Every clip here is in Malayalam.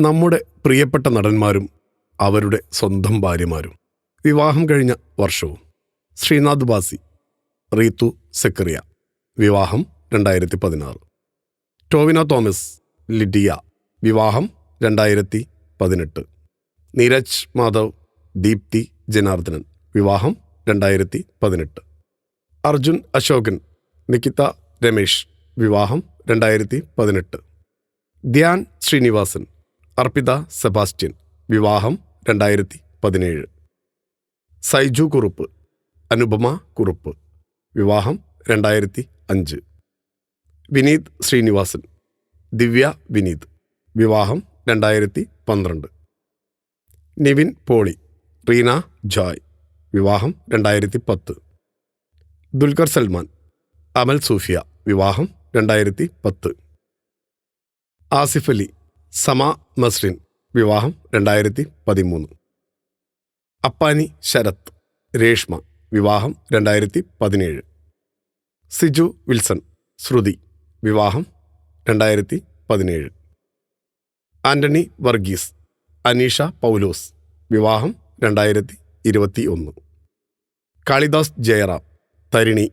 നമ്മുടെ പ്രിയപ്പെട്ട നടന്മാരും അവരുടെ സ്വന്തം ഭാര്യമാരും. വിവാഹം കഴിഞ്ഞ വർഷവും. ശ്രീനാഥ് ബാസി റീതു സെക്കറിയ വിവാഹം രണ്ടായിരത്തി പതിനാറ് ടോവിന തോമസ് ലിഡിയ. വിവാഹം രണ്ടായിരത്തി പതിനെട്ട് നീരജ് മാധവ് ദീപ്തി ജനാർദ്ദനൻ. വിവാഹം രണ്ടായിരത്തി പതിനെട്ട് അർജുൻ അശോകൻ നിക്കിത രമേശ്. വിവാഹം രണ്ടായിരത്തി പതിനെട്ട് ധ്യാൻ ശ്രീനിവാസൻ അർപ്പിത സെബാസ്റ്റ്യൻ വിവാഹം രണ്ടായിരത്തി പതിനേഴ് സൈജു കുറുപ്പ് അനുപമ കുറുപ്പ് വിവാഹം രണ്ടായിരത്തി അഞ്ച് വിനീത് ശ്രീനിവാസൻ ദിവ്യ വിനീത് വിവാഹം രണ്ടായിരത്തി പന്ത്രണ്ട് നിവിൻ പോളി റീന ജോയ് വിവാഹം രണ്ടായിരത്തി പത്ത് ദുൽഖർ സൽമാൻ അമൽ സൂഫിയ വിവാഹം രണ്ടായിരത്തി പത്ത് ആസിഫ് അലി സമ മസ്രിൻ വിവാഹം രണ്ടായിരത്തി പതിമൂന്ന് അപ്പാനി ശരത് രേഷ്മ വിവാഹം രണ്ടായിരത്തി പതിനേഴ് സിജു വിൽസൺ ശ്രുതി വിവാഹം രണ്ടായിരത്തി പതിനേഴ് ആന്റണി വർഗീസ് അനീഷ പൗലോസ് വിവാഹം രണ്ടായിരത്തി ഇരുപത്തി ഒന്ന് കാളിദാസ് ജയറാം തരിണി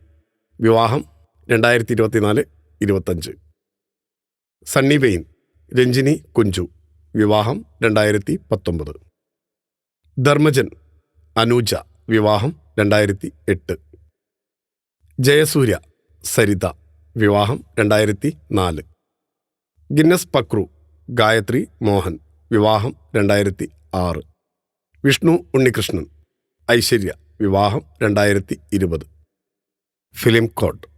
വിവാഹം രണ്ടായിരത്തി ഇരുപത്തിനാല് ഇരുപത്തഞ്ച്. സണ്ണി വെയിൻ രഞ്ജിനി കുഞ്ചു. വിവാഹം രണ്ടായിരത്തി പത്തൊമ്പത് ധർമ്മജൻ അനൂജ. വിവാഹം രണ്ടായിരത്തി എട്ട് ജയസൂര്യ സരിത. വിവാഹം രണ്ടായിരത്തി നാല് ഗിന്നസ് പക്രു ഗായത്രി മോഹൻ. വിവാഹം രണ്ടായിരത്തി ആറ് വിഷ്ണു ഉണ്ണികൃഷ്ണൻ. ഐശ്വര്യ. വിവാഹം രണ്ടായിരത്തി ഇരുപത് ഫിലിം കോഡ്.